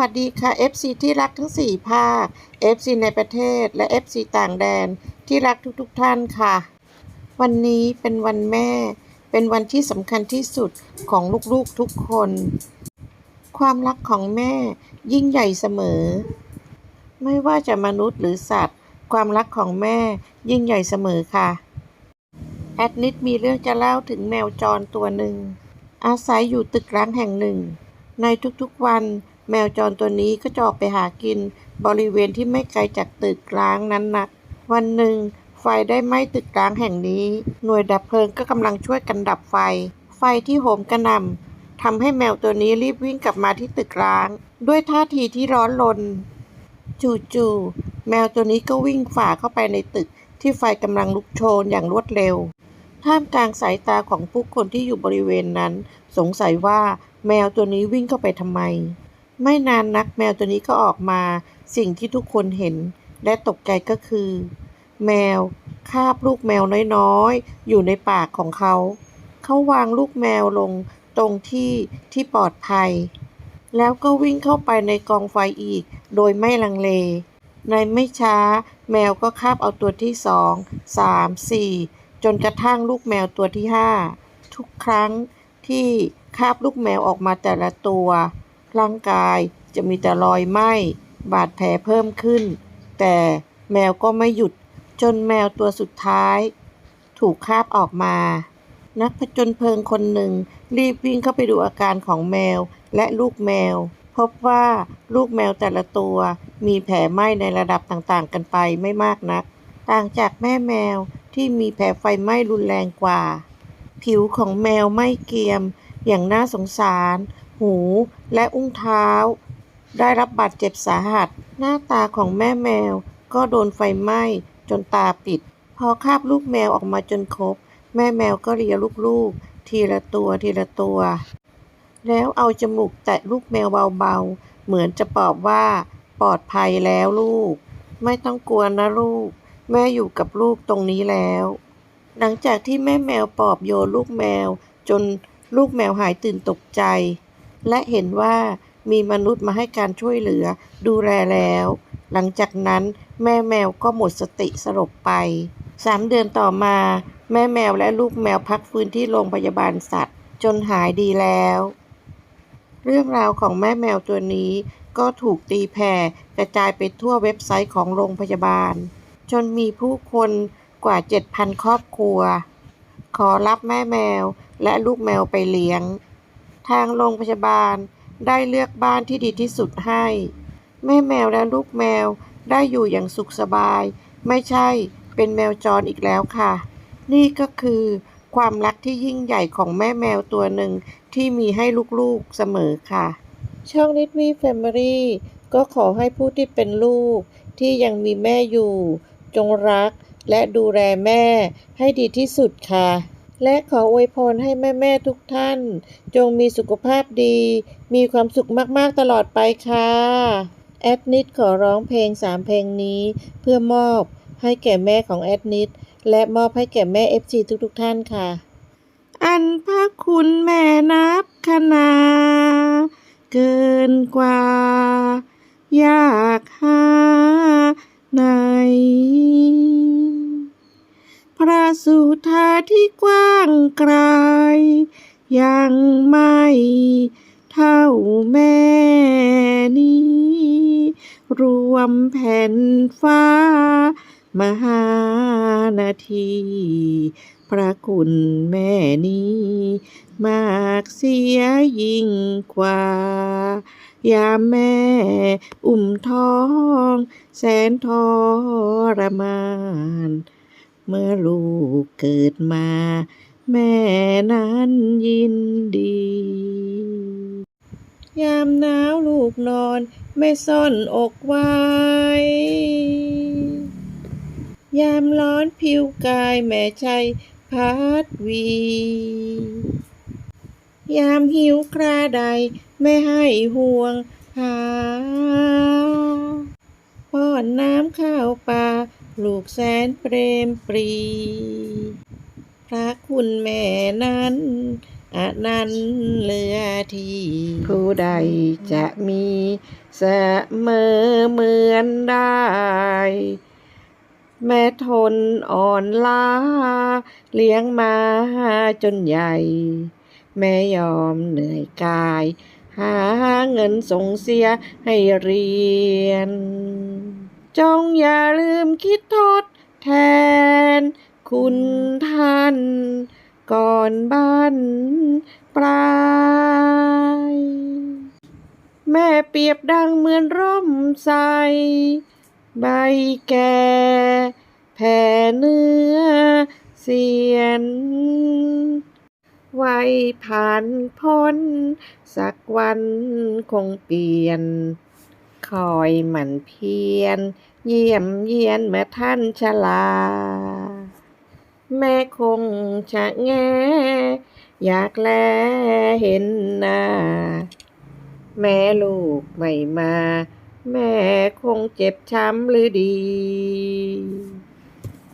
วัสดีค่ะ FC ที่รักทั้ง 4 ภาค FC ในประเทศและ FC ต่างแดนที่รักทุกๆทท่านค่ะ วันนี้เป็นวันแม่ เป็นวันที่สำคัญที่สุดของลูกๆทุกคน ความรักของแม่ยิ่งใหญ่เสมอ ไม่ว่าจะมนุษย์หรือสัตว์ ความรักของแม่ยิ่งใหญ่เสมอค่ะ แอดนิดมีเรื่องจะเล่าถึงแมวจรตัวหนึ่ง อาศัยอยู่ตึกร้างแห่งหนึ่ง ในทุกๆวัน แมวจรตัวนี้ก็จะออกไปหากิน บริเวณที่ไม่ไกลจากตึกร้างนั้นนักวันหนึ่งไฟได้ไหม้ตึกร้างแห่งนี้ หน่วยดับเพลิงก็กำลังช่วยกันดับไฟ ไฟที่โหมกระหน่ำทำให้แมวตัวนี้รีบวิ่งกลับมาที่ตึกร้าง ด้วยท่าทีที่ร้อนรนจู่ๆแมวตัวนี้ก็วิ่งฝ่าเข้าไปในตึกที่ไฟกำลังลุกโชนอย่างรวดเร็ว ท่ามกลางสายตาของผู้คนที่อยู่บริเวณนั้น สงสัยว่าแมวตัวนี้วิ่งเข้าไปทำไม ไม่นานนักแมวตัวนี้ก็ออกมา สิ่งที่ทุกคนเห็น และตกใจก็คือ แมวคาบลูกแมวน้อยๆ อยู่ในปากของเขา เขาวางลูกแมวลงตรงที่ที่ปลอดภัย แล้วก็วิ่งเข้าไปในกองไฟอีก โดยไม่ลังเล ในไม่ช้า แมวก็คาบเอาตัวที่สองสามสี่จนกระทั่งลูกแมวตัวที่ห้าทุกครั้งที่คาบลูกแมวออกมาแต่ละตัว ร่างกายจะมีแต่รอยไหม้บาดแผลเพิ่มขึ้น แต่แมวก็ไม่หยุดจนแมวตัวสุดท้าย ถูกคาบออกมา นักผจญเพลิงคนหนึ่ง รีบวิ่งเข้าไปดูอาการของแมวและลูกแมว พบว่าลูกแมวแต่ละตัวมีแผลไหม้ในระดับต่างๆ กันไปไม่มากนัก ต่างจากแม่แมวที่มีแผลไฟไหม้รุนแรงกว่า ผิวของแมวไม้เกรียมอย่างน่าสงสาร หูและอุ้งเท้า ได้รับบาดเจ็บสาหัส หน้าตาของแม่แมวก็โดนไฟไหม้จนตาปิด พอคาบลูกแมวออกมาจนครบ แม่แมวก็เลียลูกๆ ทีละตัวทีละตัว แล้วเอาจมูกแตะลูกแมวเบาๆ เหมือนจะปอบว่า ปลอดภัยแล้วลูก ไม่ต้องกลัวนะลูก แม่อยู่กับลูกตรงนี้แล้ว หลังจากที่แม่แมวปลอบโยนลูกแมว จนลูกแมวหายตื่นตกใจ และเห็นว่ามีมนุษย์มาให้การช่วยเหลือดูแลแล้ว หลังจากนั้นแม่แมวก็หมดสติสลบไปสามเดือนต่อมา แม่แมวและลูกแมวพักฟื้นที่โรงพยาบาลสัตว์ จนหายดีแล้ว เรื่องราวของแม่แมวตัวนี้ก็ถูกตีแผ่กระจายไปทั่วเว็บไซต์ของโรงพยาบาล จนมีผู้คนกว่า 7,000 ครอบครัว ขอรับแม่แมวและลูกแมวไปเลี้ยง ทางโรงพยาบาลได้เลือกบ้านที่ดีที่สุดให้ แม่แมวและลูกแมวได้อยู่อย่างสุขสบาย ไม่ใช่เป็นแมวจรอีกแล้วค่ะ นี่ก็คือความรักที่ยิ่งใหญ่ของแม่แมวตัวหนึ่งที่มีให้ลูกๆเสมอค่ะ ช่องนิดมีแฟมิลี่ก็ขอให้ผู้ที่เป็นลูก ที่ยังมีแม่อยู่ จงรักและดูแลแม่ให้ดีที่สุดค่ะ และขออวยพรให้แม่ๆทุกท่าน จงมีสุขภาพดี มีความสุขมากๆตลอดไปค่ะ แอดนิดขอร้องเพลงสามเพลงนี้ เพื่อมอบให้แก่แม่ของแอดนิด และมอบให้แก่แม่ FC ทุกๆท่านค่ะ อันพระคุณแม่นับขนาเกินกว่า ยากหาไหน พระสุธาที่กว้างไกล ยังไม่เท่าแม่นี้ รวมแผ่นฟ้า มหานาที พระคุณแม่นี้ มากเสียยิ่งกว่ายามแม่อุ้มท้อง แสนทรมาน เมื่อลูกเกิดมา แม่นั้นยินดี ยามหนาวลูกนอนไม่ซ่อนอกไว้ ยามร้อนผิวกายแม่ใจพัดวี ยามหิวคราใดไม่ให้ห่วงหาป้อนน้ำข้าวปลา ลูกแสนเปรมปรี พระคุณแม่นั้นอันนั้นเลือที่ผู้ใดจะมีเสมอเหมือนได้ แม่ทนอ่อนล้า เลี้ยงมาจนใหญ่ แม่ยอมเหนื่อยกาย หาเงินส่งเสียให้เรียน จงอย่าลืมคิดทดแทน คุณท่าน ก่อนบ้านปลายแม่เปรียบดังเหมือนร่มใส ใบแก่แผ่เนื้อเสียน ไว้ผ่านพ้น สักวันคงเปลี่ยน คอยหมั่นเพียร เยี่ยมเยียนเมื่อท่านชราแม่คงชะแง อยากแลเห็นหน้า แม่ลูกไม่มา แม่คงเจ็บช้ำหรือดี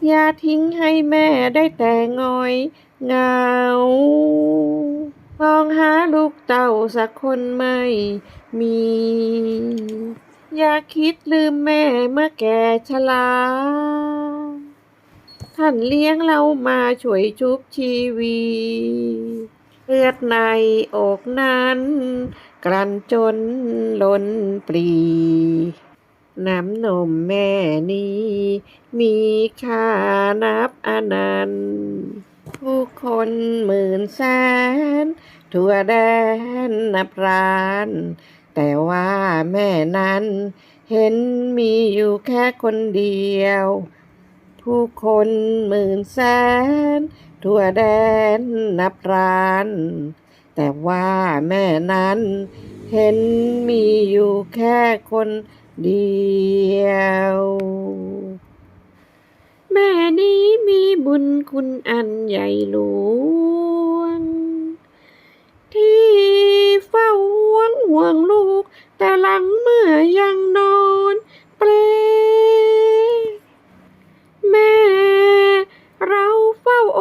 อย่าทิ้งให้แม่ได้แต่งอย เงา หาลูกเต่าสักคนไม่มี อย่าคิดลืมแม่เมื่อแก่ชราท่านเลี้ยงเรามาช่วยชุบชีวีเลือดในอกนั้น กลั่นจนล้นปรี น้ำนมแม่นี้ มีค่านับอนันต์ผู้คนหมื่นแสน ทั่วแดนนับร้าน แต่ว่าแม่นั้น เห็นมีอยู่แค่คนเดียว ผู้คนหมื่นแสน ทั่วแดนนับร้าน แต่ว่าแม่นั้น เห็นมีอยู่แค่คนเดียว แม่นี้มีบุญคุณอันใหญ่หลวง ที่เฝ้าห่วงห่วงลูก แต่หลังเมื่อยังนอนเปลแม่เราเฝ้าโอ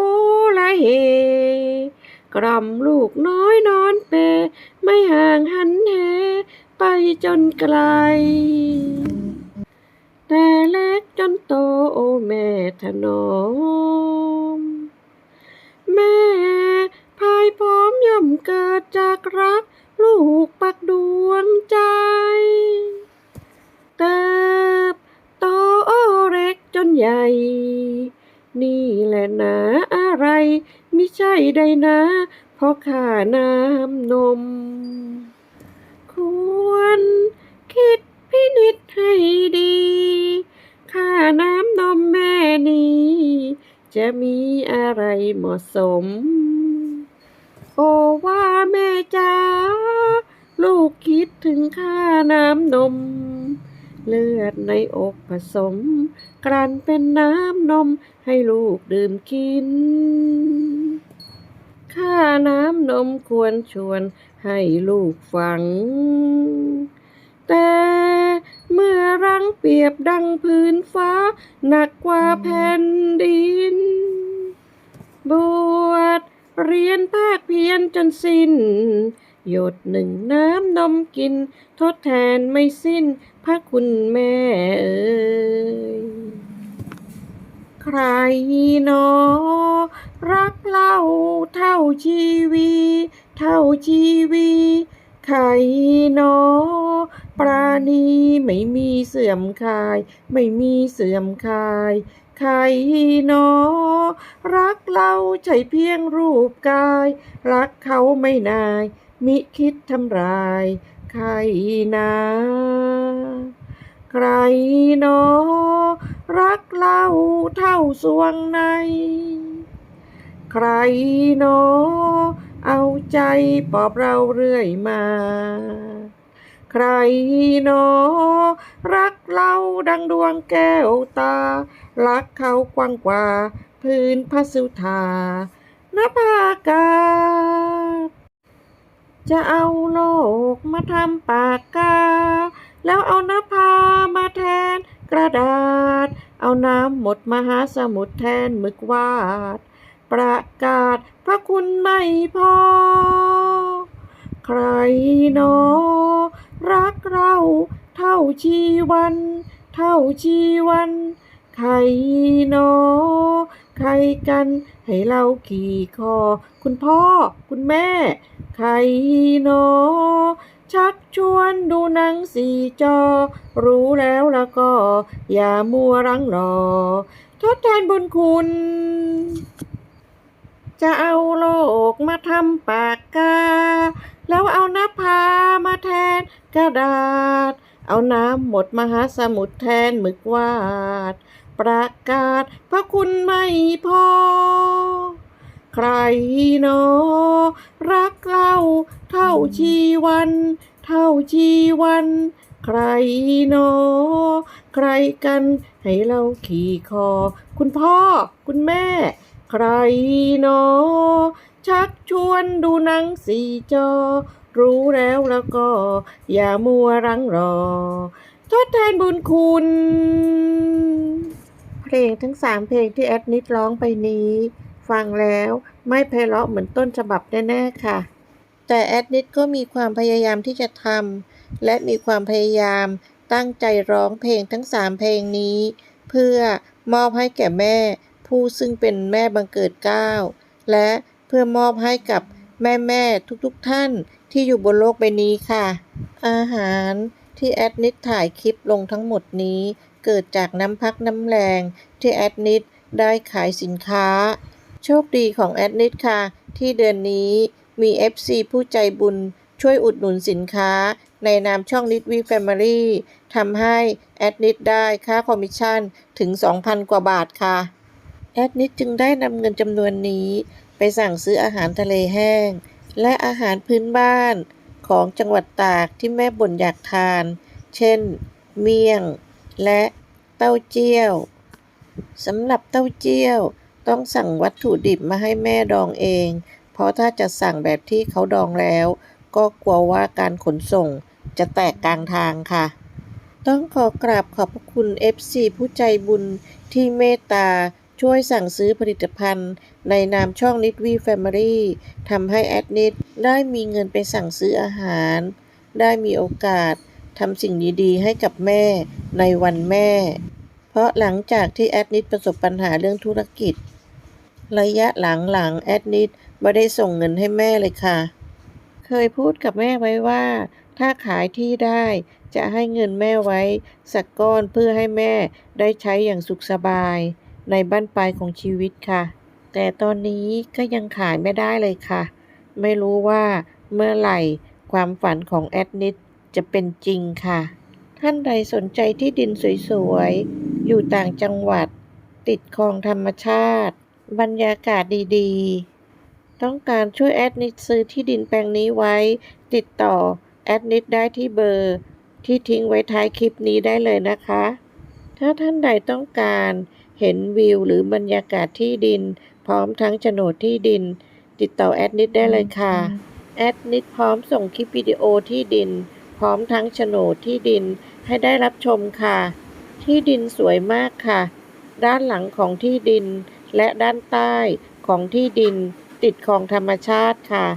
ละเฮกล่อมลูกน้อยนอนเป ไม่ห่างหันแหไปจนไกล แต่เล็กจนโตโอแม่ถนอม เกิดจากรัก ลูกปักดวงใจเติบโตเล็กจนใหญ่ นี่แหละนะอะไรไมิใช่ใดนะเพราะข้าน้ำนม ควรคิดพินิจให้ดีค่าน้ำนมแม่นี้ จะมีอะไรเหมาะสม งค่าน้ำนม เลือดในอกผสม กลั่นเป็นน้ำนมให้ลูกดื่มกิน ค่าน้ำนมควรชวนให้ลูกฟัง แต่เมื่อรังเปียบดังพื้นฟ้า หนักกว่าแผ่นดิน บวชเรียนภาคเพียรจนสิ้น หยดหนึ่งน้ำนมกิน ทดแทนไม่สิ้น พระคุณแม่เอ่ยใครหนอ รักเล่าเท่าชีวี เท่าชีวีใครหนอ ปราณีไม่มีเสื่อมคลาย ไม่มีเสื่อมคลายใครหนอ รักเราใช่เพียงรูปกาย รักเขาไม่นาย มิคิดทำลายใครนาใครนอรักเราเท่าสวงใน ใครนอเอาใจปอบเราเรื่อยมา ใครนอรักเราดังดวงแก้วตา รักเขากว้างกว่า พื้นพระสุธานภากาศ จะเอาโลกมาทำปากกา แล้วเอานภามาแทนกระดาษ เอาน้ำหมดมหาสมุทรแทนหมึกวาด ประกาศพระคุณไม่พอ ใครหนอ รักเราเท่าชีวัน เท่าชีวันใครหนอ ใครกันให้เราขี่คอ คุณพ่อคุณแม่ ใครหนอชักชวนดูหนังสีจอ รู้แล้วล้วก็ อย่ามัวรังรอ ทดแทนบุญคุณ จะเอาโลกมาทำปากกา แล้วเอาหน้าพามาแทนกระดาษ เอาน้ำหมดมหาสมุทรแทนหมึกวาด ประกาศพระคุณไม่พอ ใครหนอรักเราเท่าชีวัน เท่าชีวัน ใครหนอใครกันให้เราขี่คอ คุณพ่อคุณแม่ ใครหนอชักชวนดูหนังสีจอ รู้แล้วแล้วก็ อย่ามัวรังรอ ทดแทนบุญคุณ เพลงทั้งสามเพลงที่แอดนิดร้องไปนี้ ฟังแล้วไม่ไพเราะเหมือนต้นฉบับแน่ๆค่ะ แต่แอดนิดก็มีความพยายามที่จะทำและมีความพยายามตั้งใจร้องเพลงทั้งสามเพลงนี้ เพื่อมอบให้แก่แม่ ผู้ซึ่งเป็นแม่บังเกิดเกล้าและเพื่อมอบให้กับแม่ๆทุกๆท่านที่อยู่บนโลกใบนี้ค่ะ อาหารที่แอดนิดถ่ายคลิปลงทั้งหมดนี้ เกิดจากน้ำพักน้ำแรงที่แอดนิดได้ขายสินค้า โชคดีของแอดนิดค่ะ ที่เดือนนี้มี FC ผู้ใจบุญช่วยอุดหนุนสินค้า ในนามช่องนิดวีแฟมิลี่ทำให้แอดนิดได้ค่าคอมมิชชั่นถึง 2,000 กว่าบาทค่ะ แอดนิดจึงได้นำเงินจำนวนนี้ ไปสั่งซื้ออาหารทะเลแห้ง และอาหารพื้นบ้านของจังหวัดตากที่แม่บ่นอยากทาน เช่น เมี่ยง และเต้าเจี้ยวสำหรับเต้าเจี้ยว ต้องสั่งวัตถุดิบมาให้แม่ดองเอง เพราะถ้าจะสั่งแบบที่เขาดองแล้ว ก็กลัวว่าการขนส่งจะแตกกลางทางค่ะ ต้องขอกราบขอบพระคุณ FC ผู้ใจบุญที่เมตตาช่วยสั่งซื้อผลิตภัณฑ์ ในนามช่องนิดวีแฟมิลี่ทำให้แอดนิดได้มีเงินไปสั่งซื้ออาหาร ได้มีโอกาสทำสิ่งดีๆให้กับแม่ในวันแม่ เพราะหลังจากที่แอดนิดประสบปัญหาเรื่องธุรกิจ ระยะหลังๆแอดนิดไม่ได้ส่งเงินให้แม่เลยค่ะ เคยพูดกับแม่ไว้ว่า ถ้าขายที่ได้จะให้เงินแม่ไว้ สักก้อนเพื่อให้แม่ได้ใช้อย่างสุขสบาย ในบ้านปลายของชีวิตค่ะ แต่ตอนนี้ก็ยังขายไม่ได้เลยค่ะ ไม่รู้ว่าเมื่อไหร่ความฝันของแอดนิดจะเป็นจริงค่ะ ท่านใดสนใจที่ดินสวยๆ อยู่ต่างจังหวัด ติดคลองธรรมชาติ บรรยากาศดีๆ ต้องการช่วยแอดนิดซื้อที่ดินแปลงนี้ไว้ ติดต่อแอดนิดได้ที่เบอร์ ที่ทิ้งไว้ท้ายคลิปนี้ได้เลยนะคะ ถ้าท่านใดต้องการเห็นวิวหรือบรรยากาศที่ดิน พร้อมทั้งโฉนดที่ดิน ติดต่อแอดนิดได้เลยค่ะแอดนิดพร้อมส่งคลิปวิดีโอที่ดิน พร้อมทั้งโฉนดที่ดินให้ได้รับชมค่ะ ที่ดินสวยมากค่ะ ด้านหลังของที่ดิน และด้านใต้ของที่ดินติดคลองธรรมชาติค่ะ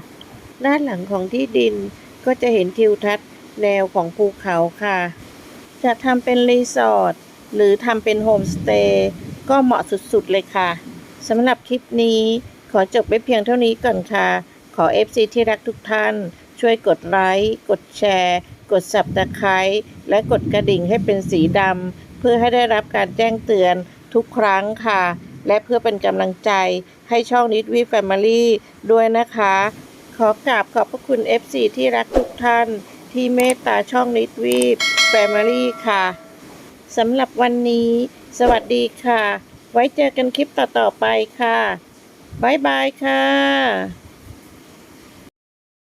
ด้านหลังของที่ดินก็จะเห็นทิวทัศน์แนวของภูเขาค่ะ จะทำเป็นรีสอร์ทหรือทำเป็นโฮมสเตย์ก็เหมาะสุดๆเลยค่ะสำหรับคลิปนี้ขอจบไว้เพียงเท่านี้ก่อนค่ะ ขอ FC ที่รักทุกท่าน ช่วยกดไลค์ กดแชร์ กด Subscribe และกดกระดิ่งให้เป็นสีดำเพื่อให้ได้รับการแจ้งเตือนทุกครั้งค่ะ และเพื่อเป็นกำลังใจให้ช่องนิดวีแฟมิลี่ด้วยนะคะ ขอกราบขอบพระคุณ FC ที่รักทุกท่าน ที่เมตตาช่องนิดวีแฟมิลี่ค่ะสำหรับวันนี้ สวัสดีค่ะ ไว้เจอกันคลิปต่อๆไปค่ะ บ๊ายบายค่ะ